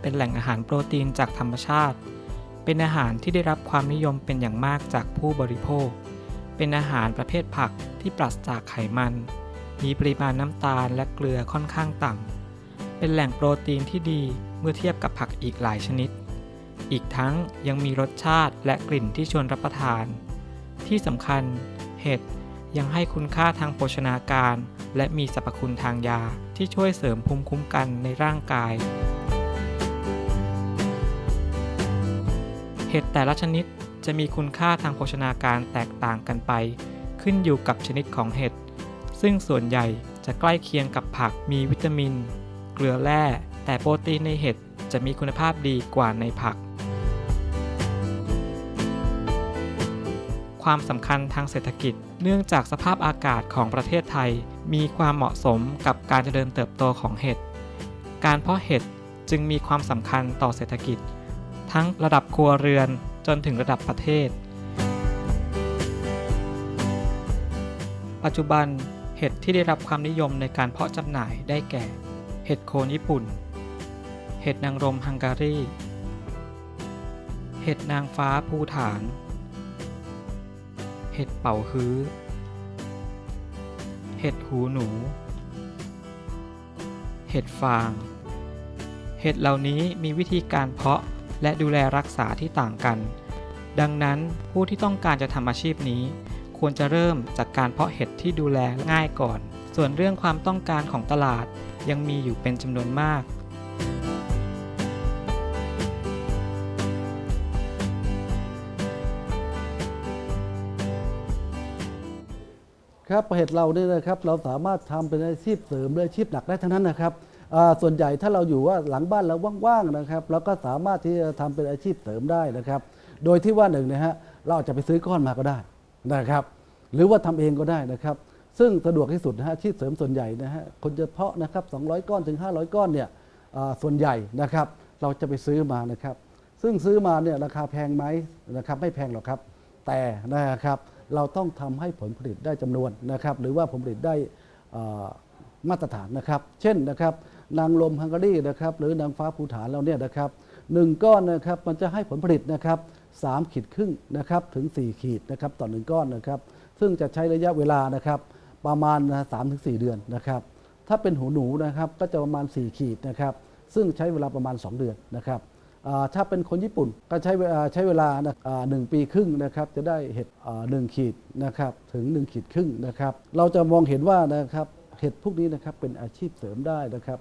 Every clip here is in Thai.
เป็นแหล่งอาหารโปรตีนจากธรรมชาติ เป็นอาหารที่ได้รับความนิยมเป็นอย่างมากจากผู้บริโภค เป็นอาหารประเภทผักที่ปราศจากไขมัน มีปริมาณน้ำตาลและเกลือค่อนข้างต่ำ เป็นแหล่งโปรตีนที่ดีเมื่อเทียบกับผักอีกหลายชนิด อีกทั้งยังมีรสชาติและกลิ่นที่ชวนรับประทาน ที่สำคัญ เห็ดยังให้คุณค่าทางโภชนาการ และมีสรรพคุณทางยาที่ช่วยเสริมภูมิคุ้มกันในร่างกาย เห็ดแต่ละชนิดจะมีคุณค่าทางโภชนาการแตกต่างกันไป ขึ้นอยู่กับชนิดของเห็ด ซึ่งส่วนใหญ่จะใกล้เคียงกับผักมีวิตามิน เกลือแร่ แต่โปรตีนในเห็ดจะมีคุณภาพดีกว่าในผัก ความสำคัญทางเศรษฐกิจ เนื่องจากสภาพอากาศของประเทศไทย มีความเหมาะสมกับการเจริญเติบโตของเห็ด การเพาะเห็ดจึงมีความสำคัญต่อเศรษฐกิจ ทั้งระดับครัวเรือนจนถึงระดับประเทศ ปัจจุบันเห็ดที่ได้รับความนิยมในการเพาะจำหน่ายได้แก่ เห็ดโคนญี่ปุ่น เห็ดนางรมฮังการี เห็ดนางฟ้าภูฐาน เห็ดเป่าฮื้อ เห็ดหูหนู เห็ดฟาง เห็ดเหล่านี้มีวิธีการเพาะ และดูแลรักษาที่ต่างกัน ดังนั้นผู้ที่ต้องการจะทำอาชีพนี้ ควรจะเริ่มจากการเพราะเห็ดที่ดูแลง่ายก่อน ส่วนเรื่องความต้องการของตลาดยังมีอยู่เป็นจำนวนมากครับเห็ดเราเนี่ยนะครับเราสามารถทำเป็นอาชีพเสริมหรืออาชีพหลักได้ทั้งนั้นนะครับ ส่วนใหญ่ถ้าเราอยู่ว่าหลังบ้านเราว่างๆนะครับเราก็สามารถที่จะทำเป็นอาชีพเสริมได้นะครับ โดยที่ว่าหนึ่งนะฮะเราอาจจะไปซื้อก้อนมาก็ได้นะครับ หรือว่าทำเองก็ได้นะครับ ซึ่งสะดวกที่สุดนะฮะอาชีพเสริมส่วนใหญ่นะฮะคนจะเพาะนะครับ200 ก้อนถึง 500 ก้อนเนี่ยส่วนใหญ่นะครับ เราจะไปซื้อมานะครับ ซึ่งซื้อมาเนี่ยราคาแพงไหมนะครับไม่แพงหรอกครับ แต่นะครับเราต้องทำให้ผลผลิตได้จำนวนนะครับ หรือว่าผลผลิตได้อ่อ มาตรฐานนะครับ เช่นนะครับ นางลมฮังการีนะครับ หรือนางฟ้าภูฐานเราเนี่ยนะครับหนึ่งก้อนนะครับมันจะให้ผลผลิตนะครับสามขีดครึ่งนะครับถึง 4 ขีดนะครับต่อหนึ่งก้อนนะครับ ซึ่งจะใช้ระยะเวลานะครับประมาณสามถึงสเดือนนะครับ ถ้าเป็นหูหนูนะครับก็จะประมาณ 4 ขีดนะครับ ซึ่งใช้เวลาประมาณ 2 เดือนนะครับถ้าเป็นคนญี่ปุ่นก็ใช้เวลาใช้เวลาหนึ่งปีครึ่งนะครับจะได้เห็ดหนึ่งขีดนะครับถึง 1 ขีดครึ่งนะครับ เราจะมองเห็นว่านะครับ เห็ดพวกนี้นะครับเป็นอาชีพเสริมได้นะครับ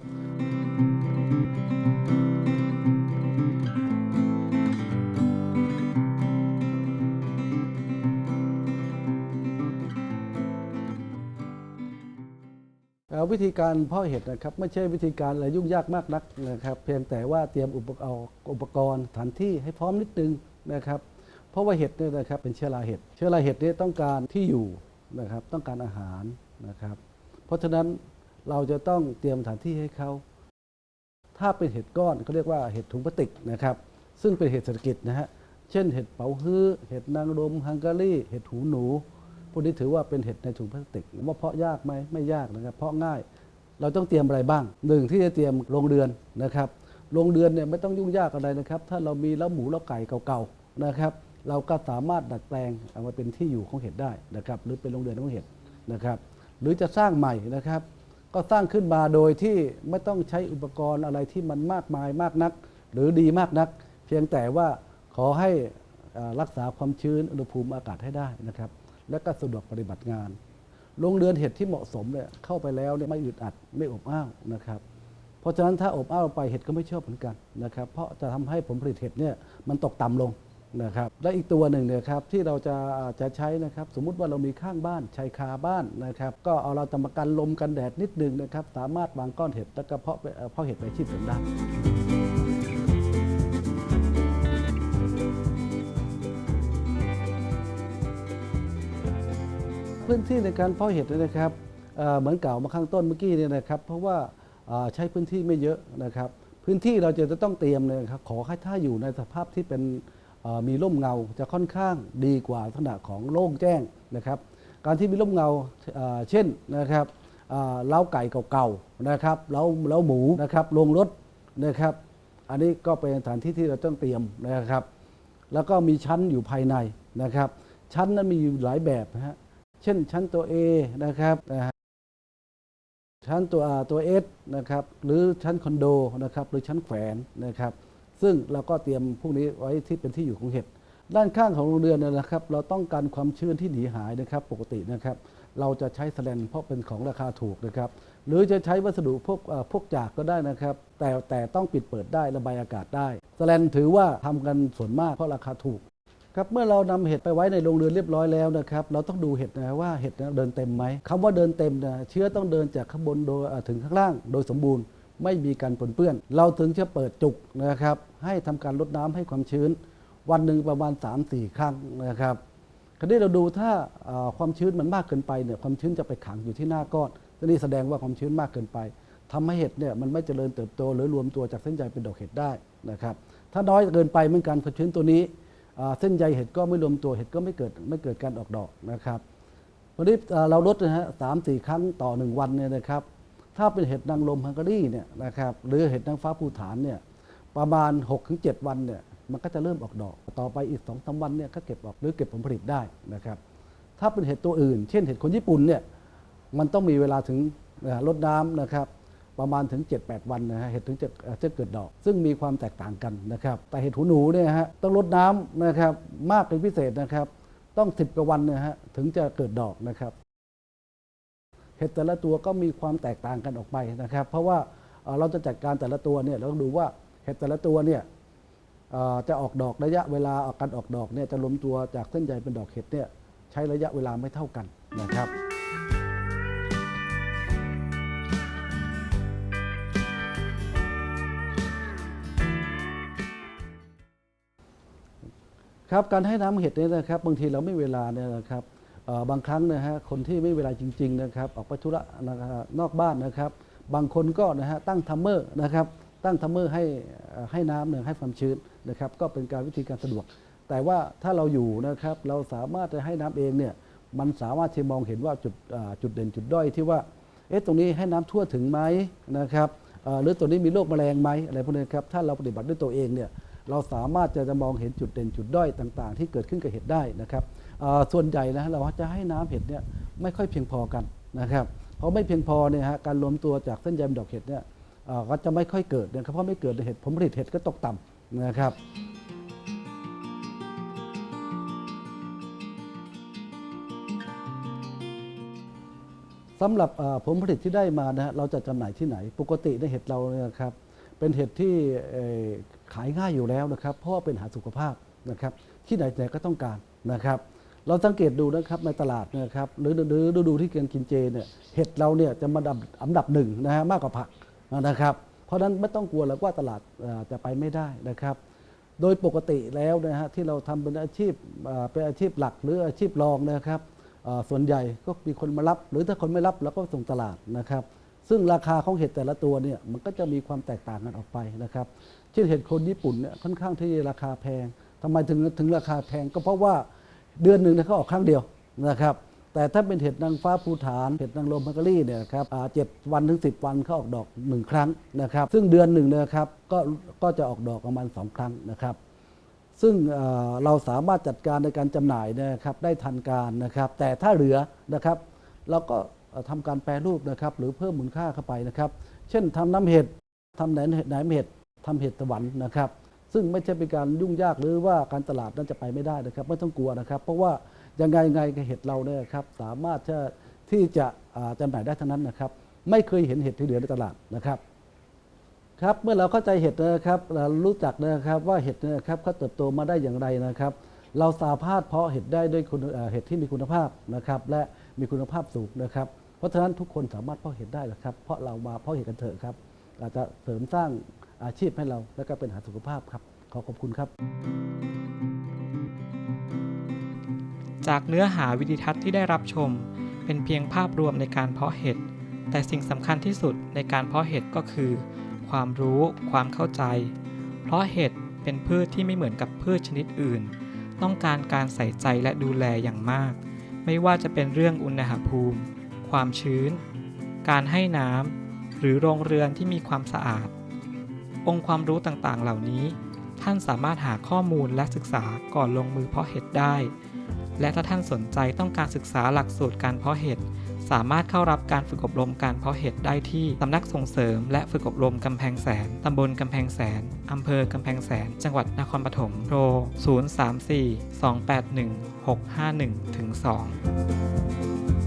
วิธีการเพาะเห็ดนะครับไม่ใช่วิธีการอะไรยุ่งยากมากนักนะครับ เพียงแต่ว่าเตรียมอุปกรณ์อุปกรณ์สถานที่ให้พร้อมนิดนึงนะครับ เพราะว่าเห็ดเนี่ยนะครับเป็นเชื้อราเห็ดเชื้อราเห็ดเนี่ยต้องการที่อยู่นะครับ ต้องการอาหารนะครับ เพราะฉะนั้นเราจะต้องเตรียมสถานที่ให้เขาถ้าเป็นเห็ดก้อนเขาเรียกว่าเห็ดถุงพลาสติกนะครับ ซึ่งเป็นเห็ดเศรษฐกิจนะฮะเช่นเห็ดเป๋าฮื้อเห็ดนางรมฮังการีเห็ดหูหนูพวกนี้ถือว่าเป็นเห็ดในถุงพลาสติกว่าเพาะยากไหมไม่ยากนะครับ เพาะง่าย เราต้องเตรียมอะไรบ้างหนึ่งที่จะเตรียมโรงเรือนนะครับโรงเรือนเนี่ยไม่ต้องยุ่งยากอะไรนะครับ ถ้าเรามีเล้าหมูเล้าไก่เก่าๆนะครับ เราก็สามารถดัดแปลงเอามาเป็นที่อยู่ของเห็ดได้นะครับ หรือเป็นโรงเรือนของเห็ดนะครับ หรือจะสร้างใหม่นะครับ ก็สร้างขึ้นมาโดยที่ไม่ต้องใช้อุปกรณ์อะไรที่มันมากมายมากนัก หรือดีมากนัก เพียงแต่ว่าขอให้รักษาความชื้นอุณหภูมิอากาศให้ได้นะครับ และก็สะดวกปฏิบัติงานโรงเรือนเห็ดที่เหมาะสมเนี่ยเข้าไปแล้วเนี่ยไม่อึดอัดไม่อบอ้าวนะครับเพราะฉะนั้นถ้าอบอ้าวไปเห็ดก็ไม่ชอบเหมือนกันนะครับ เพราะจะทำให้ผลผลิตเห็ดเนี่ยมันตกต่ำลง นะครับและอีกตัวหนึ่งเนี่ยครับที่เราจะจะใช้นะครับสมมุติว่าเรามีข้างบ้านชายคาบ้านนะครับก็เอาเราจะมากันลมกันแดดนิดนึงนะครับสามารถวางก้อนเห็ดแล้วก็เพาะเพาะเห็ดไปชีพเสริมได้พื้นที่ในการเพาะเห็ดเนี่ยนะครับเหมือนเก่ามาข้างต้นเมื่อกี้เนี่ยนะครับ เพราะว่าใช้พื้นที่ไม่เยอะนะครับ พื้นที่เราจะต้องเตรียมเนี่ยครับขอให้ถ้าอยู่ในสภาพที่เป็น มีร่มเงาจะค่อนข้างดีกว่าลักษณะของโล่งแจ้งนะครับ การที่มีร่มเงาเช่นนะครับเล้าไก่เก่าๆนะครับเล้าเล้าหมูนะครับโรงรถนะครับ อันนี้ก็เป็นสถานที่ที่เราต้องเตรียมนะครับ แล้วก็มีชั้นอยู่ภายในนะครับ ชั้นนั้นมีอยู่หลายแบบนะฮะเช่นชั้นตัว A นะครับนะฮะชั้นตัวตัว S นะครับหรือชั้นคอนโดนะครับหรือชั้นแขวนนะครับ ซึ่งเราก็เตรียมพวกนี้ไว้ที่เป็นที่อยู่ของเห็ด ด้านข้างของโรงเรือนเนยนะครับ เราต้องการความชื้นที่หนีหายนะครับ ปกตินะครับ เราจะใช้แสแลนเพราะเป็นของราคาถูกนะครับ หรือจะใช้วัสดุพวกพวกจากก็ได้นะครับ แต่แต่ต้องปิดเปิดได้ระบายอากาศได้แสแลนถือว่าทำกันส่วนมากเพราะราคาถูกครับเมื่อเรานำเห็ดไปไว้ในโรงเรือนเรียบร้อยแล้วนะครับ เราต้องดูเห็ดนะว่าเห็ดเดินเต็มไหมคำว่าเดินเต็มนะเชื้อต้องเดินจากข้างบนโดยถึงข้างล่างโดยสมบูรณ์ ไม่มีการปนเปื้อน เราถึงจะเปิดจุกนะครับ ให้ทำการลดน้ำให้ความชื้น วันหนึ่งประมาณ 3-4 ครั้งนะครับคราวนี้เราดูถ้าความชื้นมันมากเกินไปเนี่ยความชื้นจะไปขังอยู่ที่หน้าก้อนนี่แสดงว่าความชื้นมากเกินไปทำให้เห็ดเนี่ยมันไม่เจริญเติบโตหรือรวมตัวจากเส้นใยเป็นดอกเห็ดได้นะครับ ถ้าน้อยเกินไปเหมือนกันความชื้นตัวนี้เส้นใยเห็ดก็ไม่รวมตัวเห็ดก็ไม่เกิดไม่เกิดการออกดอกนะครับวันนี้เอ่อเราลดนะฮะสามสี่ครั้งต่อหนึ่งวันเนี่ยนะครับ ถ้าเป็นเห็ดนางลมฮังการีเนี่ยนะครับหรือเห็ดนางฟ้าภูฐานเนี่ยประมาณ 6-7 วันเนี่ยมันก็จะเริ่มออกดอก ต่อไปอีก2อสวันเนี่ยก็เก็บออกหรือเก็บผลผลิตได้นะครับ ถ้าเป็นเห็ดตัวอื่น เช่นเห็ดคนญี่ปุ่นเนี่ยมันต้องมีเวลาถึงลดน้ำนะครับประมาณถึง 7-8 วันนะฮะเห็ดถึงจะจะเกิดดอก ซึ่งมีความแตกต่างกันนะครับ แต่เห็ดหูหนูเนี่ยฮะต้องลดน้ำนะครับมากเป็นพิเศษนะครับ ต้อง 10กว่าวันนะฮะถึงจะเกิดดอกนะครับ เห็ดแต่ละตัวก็มีความแตกต่างกันออกไปนะครับ เพราะว่าเราจะจัดการแต่ละตัวเนี่ยเราต้องดูว่าเห็ดแต่ละตัวเนี่ยจะออกดอกระยะเวลาออกการออกดอกเนี่ยจะรวมตัวจากเส้นใยเป็นดอกเห็ดเนี่ยใช้ระยะเวลาไม่เท่ากันนะครับครับการให้น้ำเห็ดเนี่ยนะครับบางทีเราไม่เวลาเนี่ยนะครับ บางครั้งนะฮะคนที่ไม่เวลาจริง ๆ นะครับ ออกไปธุระนะครนอกบ้านนะครับ บางคนก็นะฮะตั้งทัมเมอร์นะครับ ตั้งทัมเมอร์ให้เอ่อให้น้ำเนี่ยให้ความชื้นนะครับ ก็เป็นการวิธีการสะดวก แต่ว่าถ้าเราอยู่นะครับ เราสามารถจะให้น้ำเองเนี่ยมันสามารถที่มองเห็นว่าจุดจุดเด่นจุดด้อยที่ว่าเอ๊ะตรงนี้ให้น้ำทั่วถึงไหมนะครับหรือตัวนี้มีโรคแมลงไหมอะไรพวกนี้ครับถ้าเราปฏิบัติด้วยตัวเองเนี่ยเราสามารถจะจะมองเห็นจุดเด่นจุดด้อยต่าง ๆ ที่เกิดขึ้นกับเห็ดได้นะครับ ส่วนใหญ่นะเราจะให้น้ำเห็ดเนี่ยไม่ค่อยเพียงพอกันนะครับเพราะไม่เพียงพอเนี่ยฮะการรวมตัวจากเส้นใยเป็นดอกเห็ดเนี่ยก็จะไม่ค่อยเกิดนะครับเพราะไม่เกิดเห็ดผลผลิตเห็ดก็ตกต่ำนะครับสำหรับผลผลิตที่ได้มานะฮะเราจะจำหน่ายที่ไหน ปกติในเห็ดเราเนี่ยครับเป็นเห็ดที่ขายง่ายอยู่แล้วนะครับ เพราะเป็นอาหารสุขภาพนะครับ ที่ไหนไหนก็ต้องการนะครับ เราสังเกตดูนะครับในตลาดเนะครับหรือหรือฤดูที่เกินกินเจเนี่ยเห็ดเราเนี่ยจะมาดับอันดับหนึ่งนะฮะมากกว่าผักนะครับ เพราะฉะนั้นไม่ต้องกลัวหรอกว่าตลาดจะไปไม่ได้นะครับ โดยปกติแล้วนะฮะที่เราทำเป็นอาชีพเป็นอาชีพหลักหรืออาชีพรองนะครับส่วนใหญ่ก็มีคนมารับ หรือถ้าคนไม่รับเราก็ส่งตลาดนะครับ ซึ่งราคาของเห็ดแต่ละตัวเนี่ยมันก็จะมีความแตกต่างกันออกไปนะครับเช่นเห็ดคนญี่ปุ่นเนี่ยค่อนข้างที่ราคาแพงทำไมถึงถึงราคาแพงก็เพราะว่า เดือนหนึ่งเนี่ยเขาออกครั้งเดียวนะครับ แต่ถ้าเป็นเห็ดนางฟ้าภูฐานเห็ดนางลมฮังการี่เนี่ยครับเจ็ดวันถึงสิบวันเขาออกดอกหนึ่งครั้งนะครับ ซึ่งเดือนหนึ่งเนะครับก็ก็จะออกดอกประมาณสองครั้งนะครับ ซึ่งเราสามารถจัดการในการจำหน่ายนะครับได้ทันการนะครับ แต่ถ้าเหลือนะครับ เราก็เอ่อทำการแปรรูปนะครับ หรือเพิ่มมูลค่าเข้าไปนะครับ เช่นทำน้ำเห็ดทำแหนมเห็ดแหนมเห็ดทำเห็ดตะวันนะครับ ซึ่งไม่ใช่เป็นการยุ่งยากหรือว่าการตลาดนั้นจะไปไม่ได้นะครับ ไม่ต้องกลัวนะครับ เพราะว่ายังไงยังไงเห็ดเราเนี่ยครับสามารถที่จะอ่าจำหน่ายได้ทั้งนั้นนะครับ ไม่เคยเห็นเห็ดที่เหลือในตลาดนะครับครับเมื่อเราเข้าใจเห็ดนะครับเรารู้จักนะครับว่าเห็ดนะครับเขาเติบโตมาได้อย่างไรนะครับ เราสามารถเพาะเห็ดได้ด้วยคุณเอ่อเห็ดที่มีคุณภาพนะครับและมีคุณภาพสูงนะครับ เพราะฉะนั้นทุกคนสามารถเพาะเห็ดได้นะครับ เพราะเรามาเพาะเห็ดกันเถอะครับอาจจะเสริมสร้าง อาชีพให้เรา และก็เป็นอาหารสุขภาพครับ ขอขอบคุณครับ จากเนื้อหาวิดีทัศน์ที่ได้รับชม เป็นเพียงภาพรวมในการเพาะเห็ด แต่สิ่งสำคัญที่สุดในการเพาะเห็ดก็คือ ความรู้ ความเข้าใจ เพราะเห็ดเป็นพืชที่ไม่เหมือนกับพืชชนิดอื่น ต้องการการใส่ใจและดูแลอย่างมาก ไม่ว่าจะเป็นเรื่องอุณหภูมิ ความชื้น การให้น้ำหรือโรงเรือนที่มีความสะอาด องค์ความรู้ต่างๆ เหล่านี้ ท่านสามารถหาข้อมูลและศึกษาก่อนลงมือเพาะเห็ดได้ และถ้าท่านสนใจต้องการศึกษาหลักสูตรการเพาะเห็ดสามารถเข้ารับการฝึกอบรมการเพาะเห็ดได้ที่สำนักส่งเสริม และฝึกอบรมกำแพงแสน ตำบลกำแพงแสน อำเภอกำแพงแสน จังหวัดนครปฐม โทร 034 281 651 2